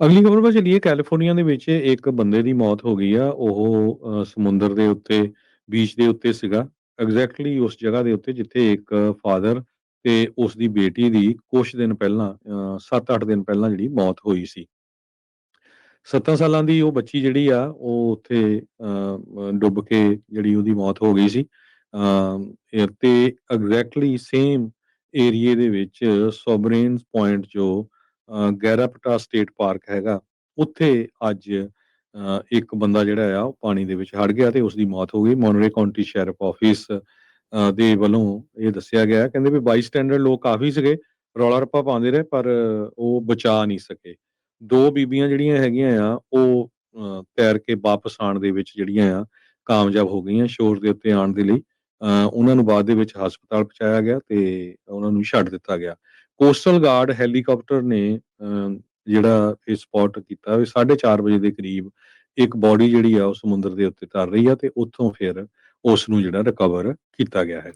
ਅਗਲੀ ਖਬਰ ਪਾ ਚਲੀਏ ਕੈਲੀਫੋਰਨੀਆ ਦੇ ਵਿੱਚ ਇੱਕ ਬੰਦੇ ਦੀ ਮੌਤ ਹੋ ਗਈ ਆ ਉਹ ਅ, ਸਮੁੰਦਰ ਦੇ ਉੱਤੇ ਬੀਚ ਦੇ ਉੱਤੇ ਸੀਗਾ। ਐਗਜ਼ੈਕਟਲੀ ਉਸ ਜਗ੍ਹਾ ਦੇ ਉੱਤੇ ਜਿੱਥੇ ਇੱਕ ਫਾਦਰ ਤੇ ਉਸ ਦੀ ਬੇਟੀ ਦੀ ਕੁਛ ਦਿਨ ਪਹਿਲਾਂ 7-8 ਦਿਨ ਪਹਿਲਾਂ ਜਿਹੜੀ ਮੌਤ ਹੋਈ ਸੀ। 7 ਸਾਲਾਂ ਦੀ ਉਹ ਬੱਚੀ ਜਿਹੜੀ ਆ ਉਹ ਉੱਥੇ ਅ, ਡੁੱਬ ਕੇ ਜਿਹੜੀ ਉਹਦੀ ਮੌਤ ਹੋ ਗਈ ਸੀ। ਅ, ਇਹ ਤੇ ਐਗਜ਼ੈਕਟਲੀ ਸੇਮ ਏਰੀਏ ਦੇ ਵਿੱਚ ਸੋਬਰੇਨਸ ਪੁਆਇੰਟ ਜੋ ਗੈਰਾਪਟਾ ਸਟੇਟ ਪਾਰਕ ਹੈਗਾ ਉੱਥੇ ਅੱਜ ਇੱਕ ਬੰਦਾ ਜਿਹੜਾ ਆ ਉਹ ਪਾਣੀ ਦੇ ਵਿੱਚ ਹੜ ਗਿਆ ਤੇ ਉਸ ਦੀ ਮੌਤ ਹੋ ਗਈ। ਮੋਨਰੇ ਕਾਉਂਟੀ ਸ਼ੈਰਿਫ ਆਫਿਸ ਦੇ ਵੱਲੋਂ ਇਹ ਦੱਸਿਆ ਗਿਆ ਕਹਿੰਦੇ ਵੀ ਬਾਈ ਸਟੈਂਡਰਡ ਲੋਕ ਕਾਫੀ ਸੀਗੇ ਰੌਲਾ ਰੱਪਾ ਪਾਉਂਦੇ ਰਹੇ ਪਰ ਉਹ ਬਚਾ ਨਹੀਂ ਸਕੇ। ਦੋ ਬੀਬੀਆਂ ਜਿਹੜੀਆਂ ਹੈਗੀਆਂ ਆ ਉਹ ਤੈਰ ਕੇ ਵਾਪਸ ਆਉਣ ਦੇ ਵਿੱਚ ਜਿਹੜੀਆਂ ਆ ਕਾਮਯਾਬ ਹੋ ਗਈਆਂ ਸ਼ੋਰ ਦੇ ਉੱਤੇ ਆਉਣ ਦੇ ਲਈ। ਅ, ਉਹਨਾਂ ਨੂੰ ਬਾਅਦ ਦੇ ਵਿੱਚ ਹਸਪਤਾਲ ਪਹੁੰਚਾਇਆ ਗਿਆ ਤੇ ਉਹਨਾਂ ਨੂੰ ਛੱਡ ਦਿੱਤਾ ਗਿਆ। ਕੋਸਟਲ ਗਾਰਡ ਹੈਲੀਕਾਪਟਰ ਨੇ ਅ, ਜਿਹੜਾ ਇਹ ਸਪੌਟ ਕੀਤਾ ਵੀ 4:30 ਵਜੇ ਦੇ ਕਰੀਬ ਇੱਕ ਬੋਡੀ ਜਿਹੜੀ ਆ ਉਹ ਸਮੁੰਦਰ ਦੇ ਉੱਤੇ ਤਰ ਰਹੀ ਆ ਤੇ ਉੱਥੋਂ ਫਿਰ ਉਸ ਨੂੰ ਜਿਹੜਾ ਰਿਕਵਰ ਕੀਤਾ ਗਿਆ ਹੈ